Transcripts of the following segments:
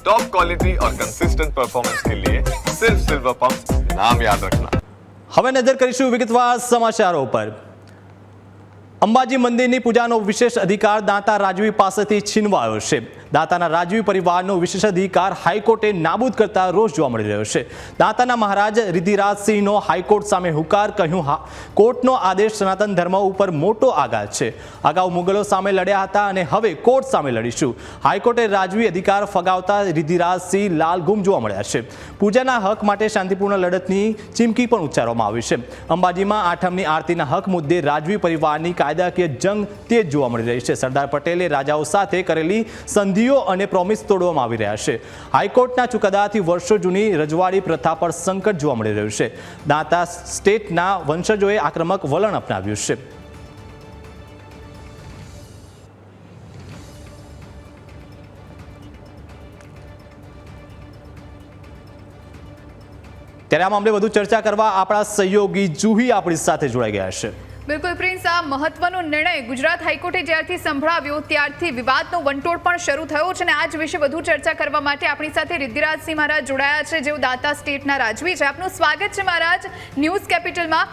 Top quality और consistent performance के लिए सिर्फ सिल्वर पंप नाम याद रखना હવે નજર કરીશું વિગતવાર સમાચારો પર અંબાજી મંદિરની પૂજાનો વિશેષ અધિકાર દાતા રાજવી પાસેથી છીનવાયો છે દાતાના રાજવી પરિવારનો વિશેષ અધિકાર હાઈકોર્ટે નાબૂદ કરતા રોષ જોવા મળી રહ્યો છે. દાતાના મહારાજ રિધિરાજસિંહનો હાઈકોર્ટ સામે હુકાર કહ્યું કોર્ટનો આદેશ સનાતન ધર્મ ઉપર મોટો આઘાત છે. અગાઉ મુગલો સામે લડ્યા હતા અને હવે કોર્ટ સામે લડીશું. હાઈકોર્ટે રાજવી અધિકાર ફગાવતા રિધિરાજસિંહ લાલગુમ જોવા મળ્યા છે. પૂજાના હક માટે શાંતિપૂર્ણ લડતની ચીમકી પણ ઉચ્ચારવામાં આવી છે. અંબાજીમાં આઠમની આરતીના હક મુદ્દે રાજવી પરિવારની કાયદાકીય જંગ તેજ જોવા મળી રહી છે. સરદાર પટેલે રાજાઓ સાથે કરેલી સંધિઓ અને પ્રોમિસ તોડવામાં આવી રહ્યા છે. હાઈકોર્ટના ચુકાદાથી વર્ષો જૂની રજવાડી પ્રથા પર સંકટ જોવા મળી રહ્યું છે. દાતા સ્ટેટના વંશજોએ આક્રમક વલણ અપનાવ્યું છે. ત્યારે આ મામલે વધુ ચર્ચા કરવા આપણા સહયોગી જુહી આપણી સાથે જોડાઈ ગયા છે. બિલકુલ પ્રિન્સ, આ મહત્વનો નિર્ણય ગુજરાત હાઈકોર્ટે જ્યારથી સંભળાવ્યો, ત્યારથી વિવાદનો વંટોળ પણ શરૂ થયો છે અને આજ વિશે વધુ ચર્ચા કરવા માટે આપણી સાથે રિદ્ધિરાજસિંહ મહારાજ જોડાયા છે, જેઓ દાતા સ્ટેટના રાજવી છે. આપનું સ્વાગત છે મહારાજ. ન્યૂઝ કેપિટલમાં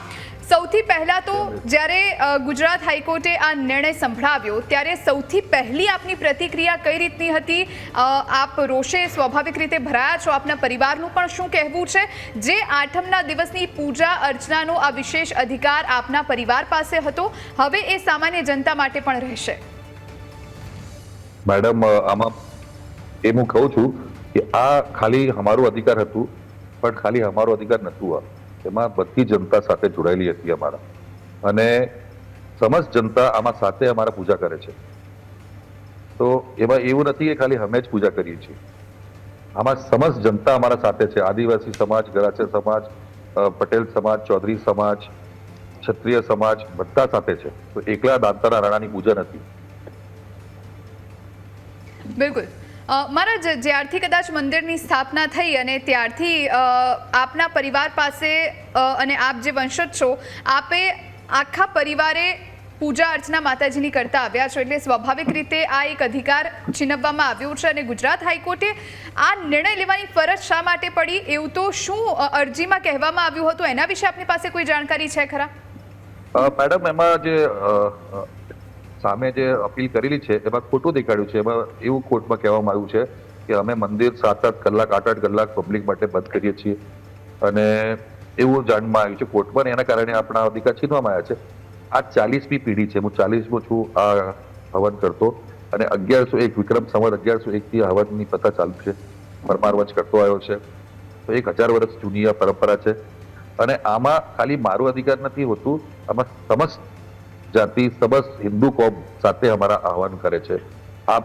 સૌથી પહેલા તો જ્યારે ગુજરાત હાઈકોર્ટે આ નિર્ણય સંભળાવ્યો, ત્યારે સૌથી પહેલી આપની પ્રતિક્રિયા કઈ રીતની હતી? આપ રોષે સ્વાભાવિક રીતે ભરાયા છો? આપના પરિવારનું પણ શું કહેવું છે? જે આઠમના દિવસની પૂજા અર્ચનાનો આ વિશેષ અધિકાર આપના પરિવાર પાસે હતો, હવે એ સામાન્ય જનતા માટે પણ રહેશે. મેડમ આમાં એ હું કહું છું કે આ ખાલી અમારું અધિકાર હતું, પણ ખાલી અમારો અધિકાર નહોતું આ. એમાં બધી જનતા સાથે જોડાયેલી હતી અમારા. અને સમસ્ત જનતા આમાં સાથે અમારા પૂજા કરે છે. તો એમાં એવું નથી કે ખાલી અમે જ પૂજા કરીએ છીએ. આમાં સમસ્ત જનતા અમારા સાથે છે. આદિવાસી સમાજ, ગરાચર સમાજ પટેલ સમાજ, ચૌધરી સમાજ, ક્ષત્રિય સમાજ બધા સાથે છે. તો એકલા દાંતાના રાણાની પૂજા નથી. બિલકુલ. મારા જ્યારથી કદાચ મંદિરની સ્થાપના થઈ અને ત્યારથી આપના પરિવાર પાસે અને આપ જે વંશજ છો, આપે આખા પરિવારે પૂજા અર્ચના માતાજીની કરતા આવ્યા છો. એટલે સ્વાભાવિક રીતે આ એક અધિકાર છીનવવામાં આવ્યો છે અને ગુજરાત હાઈકોર્ટે આ નિર્ણય લેવાની ફરજ શા માટે પડી? એવું તો શું અરજીમાં કહેવામાં આવ્યું હતું? એના વિશે આપની પાસે કોઈ જાણકારી છે ખરા? મેડમ, એમાં જે સામે જે અપીલ કરેલી છે, એમાં ખોટું દેખાડ્યું છે, એમાં એવું કોર્ટમાં કહેવામાં આવ્યું છે કે અમે મંદિર સાત સાત કલાક, આઠ આઠ કલાક પબ્લિક માટે બંધ કરીએ છીએ. અને એવું જાણમાં આવ્યું છે કોર્ટમાં એના કારણે આપણા અધિકાર છીનવામાં આવ્યા છે. આ ચાલીસમી પેઢી છે. હું ચાલીસમો છું આ હવન કરતો અને અગિયારસો એક, વિક્રમ સંવત અગિયારસો એકથી હવનની પ્રથા ચાલુ છે. પરમાર વંશ કરતો આવ્યો છે. તો એક હજાર વર્ષ જૂની આ પરંપરા છે. અને આમાં ખાલી મારો અધિકાર નથી હોતું, આમાં સમસ્ત જાતિ સમસ્ત હિન્દુ કોમ સાથે અમારા આહવાન કરે છે. આપ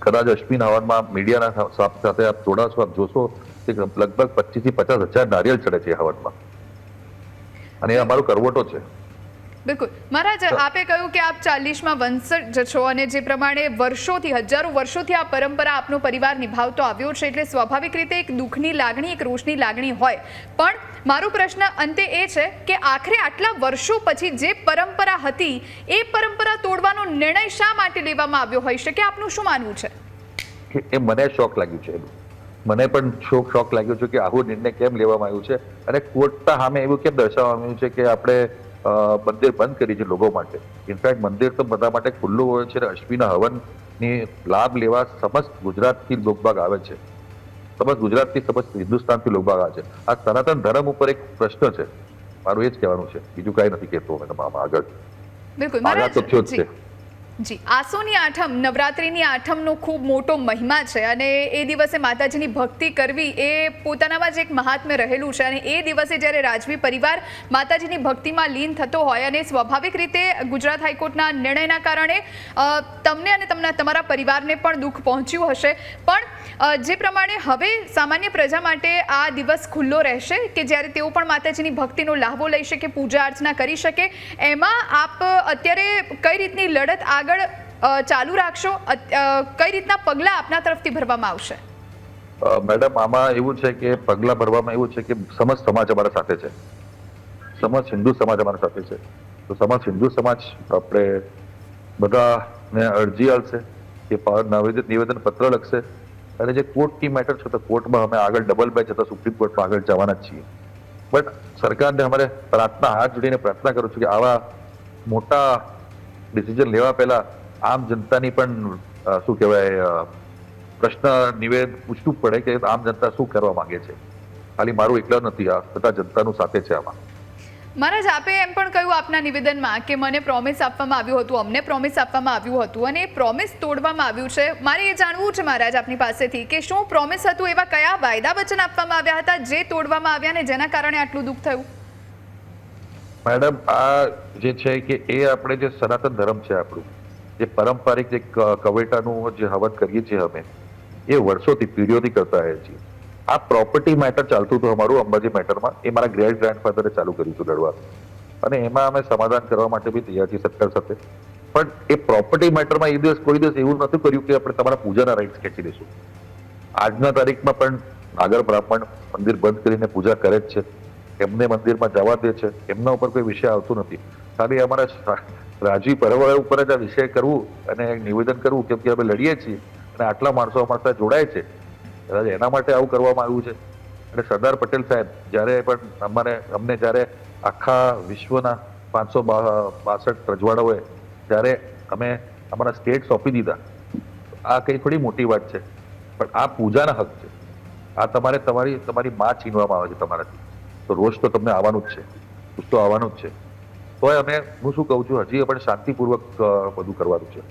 કદાચ અશ્વિન હવનમાં મીડિયાના સાથે આપ જોડાશો આપ જોશો કે લગભગ પચીસથી પચાસ હજાર નારિયેળ ચડે છે હવનમાં અને એ અમારો કરવટો છે. બિલકુલ. મહારાજ આપે કહ્યું કે આપ ચાલીસમાં વંશજ છો અને જે પ્રમાણે વર્ષોથી હજારો વર્ષોથી આ પરંપરા આપનો પરિવાર નિભાવતો આવ્યો છે એટલે સ્વાભાવિક રીતે એક દુઃખની લાગણી એક રોષની લાગણી હોય. પણ મારો પ્રશ્ન અંતે એ છે કે આખરે આટલા વર્ષો પછી જે પરંપરા હતી એ પરંપરા તોડવાનો નિર્ણય શા માટે લેવામાં આવ્યો હોઈ શકે આપનું શું માનવું છે? એ મને શોખ લાગ્યું છે મને પણ શોક શોખ લાગ્યો છે કે આવો નિર્ણય કેમ લેવામાં આવ્યું છે? અને કોર્ટના સામે એવું કેમ દર્શાવવામાં આવ્યું છે કે આપણે મંદિર બંધ કરી છે લોકો માટે. ઇનફેક્ટ મંદિર તો બધા માટે ખુલ્લું હોય છે અને અશ્વિના હવનની લાભ લેવા સમસ્ત ગુજરાતથી લોકભાગ આવે છે. સમસ્ત ગુજરાતથી સમસ્ત હિન્દુસ્તાનથી લોકભાગ આવે છે. આ સનાતન ધર્મ ઉપર એક પ્રશ્ન છે. મારું એ જ કહેવાનું છે. બીજું કાંઈ નથી કહેતો મેડમ આમાં આગળ. આગળ તો થયો જ. છે. જી, આસોની આઠમ, નવરાત્રિની આઠમનો ખૂબ મોટો મહિમા છે અને એ દિવસે માતાજીની ભક્તિ કરવી એ પોતાનામાં જ એક મહાત્મ્ય રહેલું છે અને એ દિવસે જ્યારે રાજવી પરિવાર માતાજીની ભક્તિમાં લીન થતો હોય અને સ્વાભાવિક રીતે ગુજરાત હાઈકોર્ટના નિર્ણયના કારણે તમને અને તમને તમારા પરિવારને પણ દુઃખ પહોંચ્યું હશે. પણ જે પ્રમાણે હવે સામાન્ય પ્રજા માટે આ દિવસ ખુલ્લો રહેશે કે જ્યારે તેઓ પણ માતાજીની ભક્તિનો લાહવો લઈ શકે, પૂજા અર્ચના કરી શકે, એમાં આપ અત્યારે કઈ રીતની લડત આગળ ચાલુ રાખશો? કઈ રીતના પગલાં આપના તરફથી ભરવામાં આવશે? મેડમ, આમાં એવું છે કે પગલાં ભરવામાં એવું છે કે સમસ્ત સમાજ અમારા સાથે છે. સમસ્ત હિન્દુ સમાજ અમારા સાથે છે. તો સમસ્ત હિન્દુ સમાજ આપણે બધાને અરજી આવશે કે પ- નિવેદન નિવેદન પત્ર લખશે. અને જે કોર્ટની મેટર છે, તો કોર્ટમાં અમે આગળ ડબલ બેચ હતા સુપ્રીમ કોર્ટમાં આગળ જવાના જ છીએ. બટ સરકારને અમારે પ્રાર્થના, હાથ જોડીને પ્રાર્થના કરું છું કે આવા મોટા ડિસિઝન લેવા પહેલા આમ જનતાની પણ શું કહેવાય પ્રશ્ન, નિવેદ પૂછવું પડે કે આમ જનતા શું કરવા માંગે છે. ખાલી મારું એકલા નથી, આ બધા જનતાનું સાથે છે આમાં. મહારાજ, આપે એમ પણ કહ્યું આપના નિવેદનમાં કે મને પ્રોમિસ આપવામાં આવ્યું હતું, અમને પ્રોમિસ આપવામાં આવ્યું હતું અને એ પ્રોમિસ તોડવામાં આવ્યું છે. મારે એ જાણવું છે મહારાજ આપની પાસેથી કે શું પ્રોમિસ હતું એવા કયા વાયદા વચન આપવામાં આવ્યા હતા, જે તોડવામાં આવ્યા ને જેના કારણે આટલું દુઃખ થયું? મેડમ, આ જે છે કે એ આપણે જે સનાતન ધર્મ છે આપણું, જે પારંપરિક જે કવેટાનું જે હવન કરીએ છીએ અમે, એ વર્ષોથી પેઢીઓથી કરતા આવ્યા છીએ. આ પ્રોપર્ટી મેટર ચાલતું હતું અમારું, અંબાજી મેટરમાં એ મારા ગ્રેટ ગ્રાન્ડફાધરે ચાલુ કર્યું હતું લડવાનું અને એમાં અમે સમાધાન કરવા માટે બી તૈયાર છીએ સરકાર સાથે. પણ એ પ્રોપર્ટી મેટરમાં એ દિવસ, કોઈ દિવસ એવું નથી કર્યું કે આપણે તમારા પૂજાના રાઇટ્સ ખેંચી દઈશું. આજના તારીખમાં પણ નાગર બ્રાહ્મણ મંદિર બંધ કરીને પૂજા કરે જ છે. એમને મંદિરમાં જવા દે છે. એમના ઉપર કોઈ વિષય આવતો નથી. ખાલી અમારા રાજી પરવળ ઉપર જ આ વિષય કરવું અને નિવેદન કરવું કેમ કે અમે લડીએ છીએ અને આટલા માણસો અમારા જોડાય છે. કદાચ એના માટે આવું કરવામાં આવ્યું છે. અને સરદાર પટેલ સાહેબ, જ્યારે પણ અમારે, અમને જ્યારે આખા વિશ્વના પાંચસો બાસઠ રજવાડાઓએ જ્યારે અમે અમારા સ્ટેટ સોંપી દીધા, આ કંઈ થોડી મોટી વાત છે. પણ આ પૂજાના હક છે. આ તમારે તમારી તમારી માં છીનવામાં આવે છે તમારાથી. તો રોજ તો તમને આવવાનું જ છે. રોજ તો આવવાનું જ છે. તોય અમે, હું શું કહું છું, હજી પણ શાંતિપૂર્વક બધું કરવાનું છે.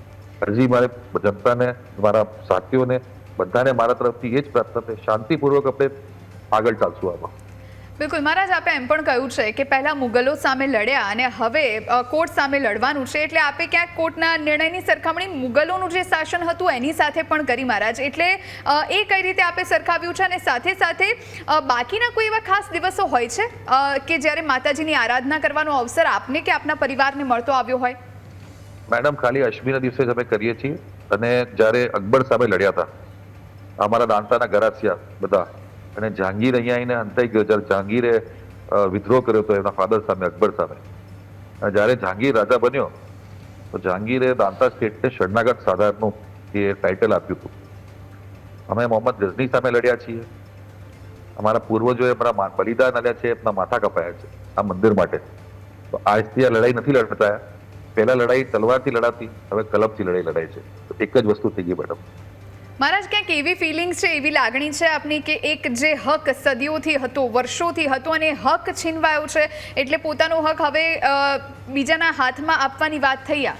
હજી મારે જનતાને, મારા સાથીઓને બધાને મારા તરફથી એ જ પ્રાર્થના છે શાંતિપૂર્વક આપણે આગળ ચાલશું આમાં. બિલકુલ મહારાજ આપે એમ પણ કહ્યું છે કે પહેલા મુગલો સામે લડ્યા અને હવે કોર્ટ સામે લડવાનું છે. એટલે આપે ક્યાંક કોર્ટના નિર્ણયની સરખામણી મુગલોનું જે શાસન હતું એની સાથે પણ કરી મહારાજ. એટલે એ કઈ રીતે આપે સરખાવ્યું છે અને સાથે સાથે બાકીના કોઈ એવા ખાસ દિવસો હોય છે કે જ્યારે માતાજીની આરાધના કરવાનો અવસર આપને કે આપના પરિવારને મળતો આવ્યો હોય? મેડમ ખાલી અશ્મીના દિવસે જ અમે કરીએ છીએ અને જ્યારે અકબર સામે લડ્યા હતા અમારા દાંતાના ગરાસિયા બધા. અને જહાંગીર અહીંયા આવીને અંતાઈ ગયો. જ્યારે જહાંગીરે વિદ્રોહ કર્યો હતો એમના ફાધર સામે, અકબર સામે. અને જ્યારે જહાંગીર રાજા બન્યો, તો જહાંગીરે દાંતા સ્ટેટને શરણાગત સાધારનું એ ટાઇટલ આપ્યું હતું. અમે મોહમ્મદ ગઝની સામે લડ્યા છીએ. અમારા પૂર્વજોએ અમારા બલિદાન આપ્યા છે એમના માથા કપાયા છે, આ મંદિર માટે. તો આજથી આ લડાઈ નથી લડતા. પહેલા લડાઈ તલવારથી લડાતી, હવે કલમથી લડાઈ લડાય છે. તો એક જ વસ્તુ થઈ ગઈ, મેડમ. મહારાજ, ક્યાંક એવી ફિલિંગ્સ છે, એવી લાગણી છે આપની કે એક જે હક સદીઓથી હતો, વર્ષોથી હતો અને હક છીનવાયો છે, એટલે પોતાનો હક હવે બીજાના હાથમાં આપવાની વાત થઈ આ?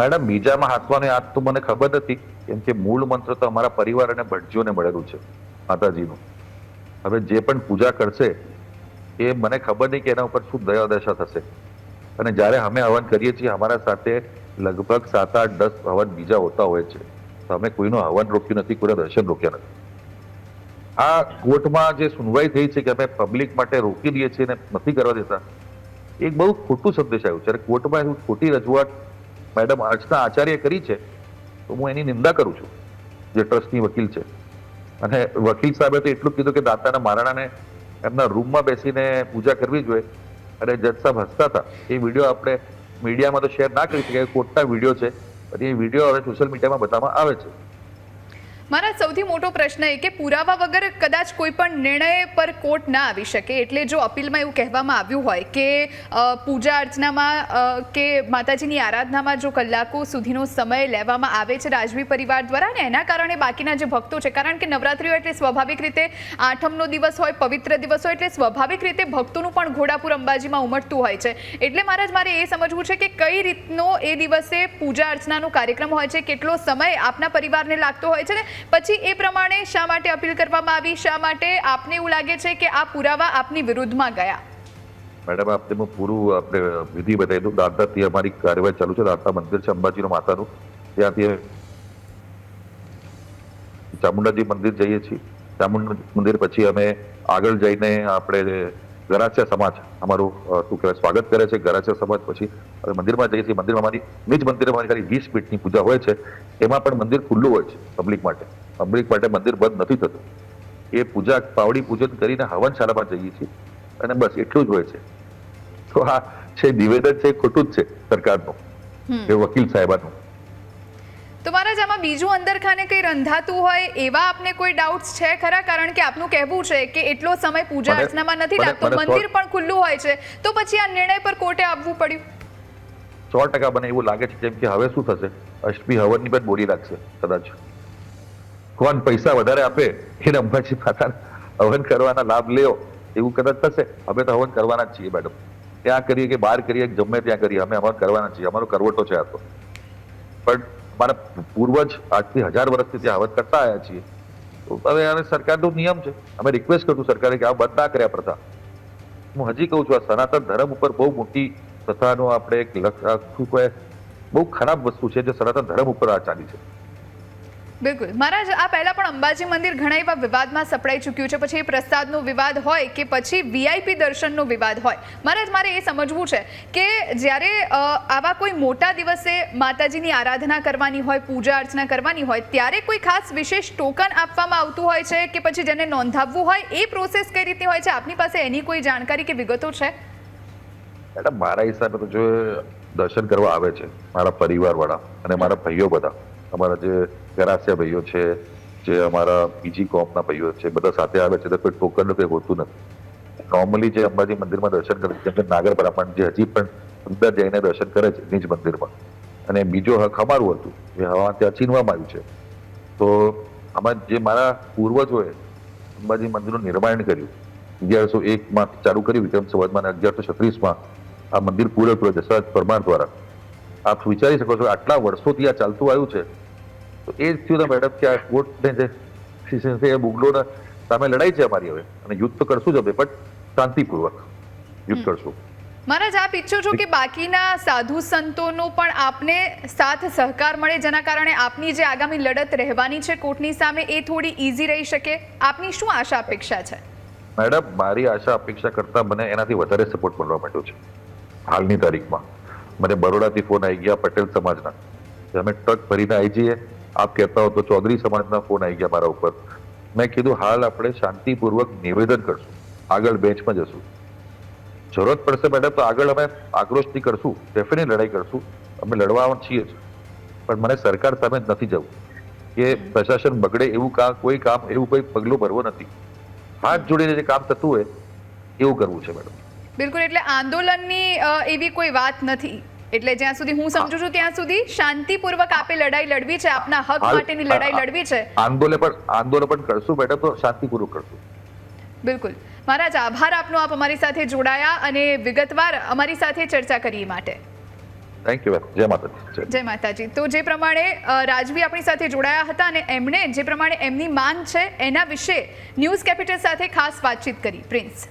મેડમ, બીજામાં હાથવાની આ તો મને ખબર નથી, કેમ કે મૂળ મંત્ર તો અમારા પરિવાર અને ભટજીઓને મળેલું છે, માતાજીનું. હવે જે પણ પૂજા કરશે, એ મને ખબર નહીં કે એના ઉપર શું દયા દશા થશે. અને જ્યારે અમે હવન કરીએ છીએ, અમારા સાથે લગભગ સાત આઠ, દસ હવન બીજા હોતા હોય છે. અમે કોઈનું હવન રોક્યું નથી, કોઈના દર્શન રોક્યા નથી. આ કોર્ટમાં જે સુનવાઈ થઈ છે કે અમે પબ્લિક માટે રોકી દઈએ છીએ ને નથી કરવા દેતા એક બહુ ખોટું સંદેશ આવ્યું જ્યારે કોર્ટમાં એવું ખોટી રજૂઆત મેડમ અર્ચના આચાર્ય કરી છે, તો હું એની નિંદા કરું છું, જે ટ્રસ્ટની વકીલ છે. અને વકીલ સાહેબે તો એટલું કીધું કે દાતાના મહારાણાને એમના રૂમમાં બેસીને પૂજા કરવી જોઈએ. અને જજ સાહેબ હસતા હતા. એ વીડિયો આપણે મીડિયામાં તો શેર ના કરી શકાય કોર્ટના વીડિયો છે. અને એ વીડિયો હવે સોશિયલ મીડિયામાં બતાવવામાં આવે છે. મારા સૌથી મોટો પ્રશ્ન એ કે પુરાવા વગર કદાચ કોઈ પણ નિર્ણય પર કોર્ટ ના આવી શકે. એટલે જો અપીલમાં એવું કહેવામાં આવ્યું હોય કે પૂજા અર્ચનામાં કે માતાજીની આરાધનામાં જો કલાકો સુધીનો સમય લેવામાં આવે છે રાજવી પરિવાર દ્વારા ને એના કારણે બાકીના જે ભક્તો છે, કારણ કે નવરાત્રિઓ એટલે સ્વાભાવિક રીતે આઠમનો દિવસ હોય, પવિત્ર દિવસ હોય, એટલે સ્વાભાવિક રીતે ભક્તોનું પણ ઘોડાપુર અંબાજીમાં ઉમટતું હોય છે. એટલે મહારાજ, મારે એ સમજવું છે કે કઈ રીતનો એ દિવસે પૂજા અર્ચનાનો કાર્યક્રમ હોય છે, કેટલો સમય આપના પરિવારને લાગતો હોય છે ને પછી એ પ્રમાણે શા માટે અપીલ કરવામાં આવી? શા માટે આપને એવું લાગે છે કે આ પુરાવા આપની વિરુદ્ધમાં ગયા? મેડમ, આપને હું પૂરું આપણે વિધિ બતાવી દઉં. દાંતાથી અમારી કાર્યવાહી ચાલુ છે. દાંતા મંદિર છે, અંબાજીનું માતાનું. ત્યાંથી ચામુંડાજી મંદિર જઈએ છીએ. ચામુંડા મંદિર પછી અમે આગળ જઈને આપણે ગરાસિયા સમાજ અમારું શું કહેવાય સ્વાગત કરે છે ગરાસિયા સમાજ. પછી મંદિરમાં જઈએ છીએ મંદિરમાં મારી નિજ મંદિરમાં મારી ખાલી વીસ મિનિટની પૂજા હોય છે. એમાં પણ મંદિર ખુલ્લું હોય છે પબ્લિક માટે. પબ્લિક માટે મંદિર બંધ નથી થતું. એ પૂજા પાવડી પૂજન કરીને હવનશાળામાં જઈએ છીએ. અને બસ એટલું જ હોય છે. તો આ છે નિવેદન છે ખોટું જ છે સરકારનું. એ વકીલ સાહેબાનું. તો મહારાજ આમાં બીજું અંદર ખાને કંઈ રંધાતું હોય એવા આપને કોઈ ડાઉટ્સ છે ખરા? કારણ કે આપનું કહેવું છે કે એટલો સમય પૂજા અર્ચનામાં નથી લાગતો. મંદિર પણ ખુલ્લું હોય છે. તો પછી આ નિર્ણય પર કોર્ટે આવવું પડ્યું? સો ટકા મને એવું લાગે છે જેમ કે હવે શું થશે? અષ્ટમી હવનની પણ બોલી રાખશે કદાચ. કોણ પૈસા વધારે આપે એને અંબાજી માતા હવન કરવાના લાભ લેવો એવું કદાચ થશે. અમે તો હવન કરવાના જ છીએ મેડમ ત્યાં કરીએ કે બહાર કરીએ ગમે ત્યાં કરીએ અમે હવન કરવાના છીએ. અમારો કરવટો છે આ તો. પણ મારા પૂર્વજ આજથી હજાર વર્ષથી ત્યાં આવત કરતા આવ્યા છીએ. તો હવે આને સરકારનો નિયમ છે. અમે રિક્વેસ્ટ કરતું સરકારે કે આ બંધ ના કર્યા પ્રથા. હું હજી કહું છું, આ સનાતન ધર્મ ઉપર બહુ મોટી પ્રથાનો આપણે એક લક્ષ શું કહે? બહુ ખરાબ વસ્તુ છે જે સનાતન ધર્મ ઉપર આ ચાલી છે. બિલકુલ. મહારાજ, આ પહેલાં પણ અંબાજી મંદિર ઘણા એવા વિવાદમાં સપડાઈ ચૂક્યું છે. પછી એ પ્રસાદનો વિવાદ હોય કે પછી વીઆઈપી દર્શનનો વિવાદ હોય. મહારાજ, મારે એ સમજવું છે કે જ્યારે આવા કોઈ મોટા દિવસે માતાજીની આરાધના કરવાની હોય, પૂજા અર્ચના કરવાની હોય, ત્યારે કોઈ ખાસ વિશેષ ટોકન આપવામાં આવતું હોય છે કે પછી જેને નોંધાવવું હોય, એ પ્રોસેસ કઈ રીતે હોય છે? આપની પાસે એની કોઈ જાણકારી કે વિગતો છે? મેડમ, મારા હિસાબે તો જો દર્શન કરવા આવે છે, મારા પરિવારવાળા અને મારા ભાઈઓ બધા અમારા જે ગરાસિયા ભાઈઓ છે, જે અમારા બીજી કોમના ભાઈઓ છે, બધા સાથે આવે છે, તો કોઈ ટોકન કંઈ હોતું નથી. નોર્મલી જે અંબાજી મંદિરમાં દર્શન કરે છે, જેમ કે નાગર બ્રાહ્મણ જે હજી પણ અંદર જઈને દર્શન કરે છે, નિજ મંદિરમાં. અને બીજો હક અમારું હતું, એ હવા ત્યાં છીનવામાં આવ્યું છે. તો આમાં જે મારા પૂર્વજોએ અંબાજી મંદિરનું નિર્માણ કર્યું, અગિયારસો એકમાં ચાલુ કર્યું, વિક્રમ સંવતમાં અગિયારસો છત્રીસમાં આ મંદિર પૂરેપૂરો જસરાજ પરમાર દ્વારા. આપ વિચારી શકો છો, આટલા વર્ષોથી આ ચાલતું આવ્યું છે તો એ જ થયું મેડમ કે આ કોર્ટને જે એ મુગલોના સામે લડાઈ છે અમારી હવે. અને યુદ્ધ તો કરશું જ અમે પણ શાંતિપૂર્વક યુદ્ધ કરશું. મહારાજ આપ ઈચ્છો છો કે બાકીના સાધુ સંતોનો પણ આપને સાથ સહકાર મળે જેના કારણે આપની જે આગામી લડત રહેવાની છે કોર્ટની સામે એ થોડી ઈઝી રહી શકે? આપની શું આશા અપેક્ષા છે? મેડમ મારી આશા અપેક્ષા કરતાં મને એનાથી વધારે સપોર્ટ મળવા માંડ્યો છે. હાલની તારીખમાં. મને બરોડાથી ફોન આવી ગયા પટેલ સમાજના. અમે ટ્રક ભરીને આવી જઈએ આપ કહેતા હો તો ચૌધરી સમાજના ફોન આવી ગયા મારા ઉપર. મેં કીધું હાલ આપણે શાંતિપૂર્વક નિવેદન કરશું. આગળ બેન્ચમાં જશું. જરૂરત પડશે મેડમ તો આગળ અમે આક્રોશથી કરશું. ડેફિનેટ લડાઈ કરશું. અમે લડવા છીએ જ. પણ મને સરકાર સામે નથી જવું. કે પ્રશાસન બગડે એવું કામ કોઈ કામ એવું કોઈ પગલું ભરવું નથી. હાથ જોડીને જે કામ થતું હોય એવું કરવું છે મેડમ બિલકુલ એટલે આંદોલનની એવી કોઈ વાત નથી. એટલે જ્યાં સુધી હું સમજુ છું ત્યાં સુધી શાંતિપૂર્વક આપે લડાઈ લડવી છે આપના હક માટેની લડાઈ લડવી છે. આંદોલન પણ આંદોલન પણ કરશું મેડમ તો શાંતિપૂર્વક કરશું. બિલકુલ. મહારાજ આભાર આપનો આપ અમારી સાથે જોડાયા અને વિગતવાર અમારી સાથે ચર્ચા કરી માટે. થેન્ક યુ જય માતાજી. જય. માતાજી. તો જે પ્રમાણે રાજવી આપણી સાથે જોડાયા હતા અને એમણે જે પ્રમાણે એમની માંગ છે એના વિશે ન્યૂઝ કેપિટલ સાથે ખાસ વાતચીત કરી. પ્રિન્સ.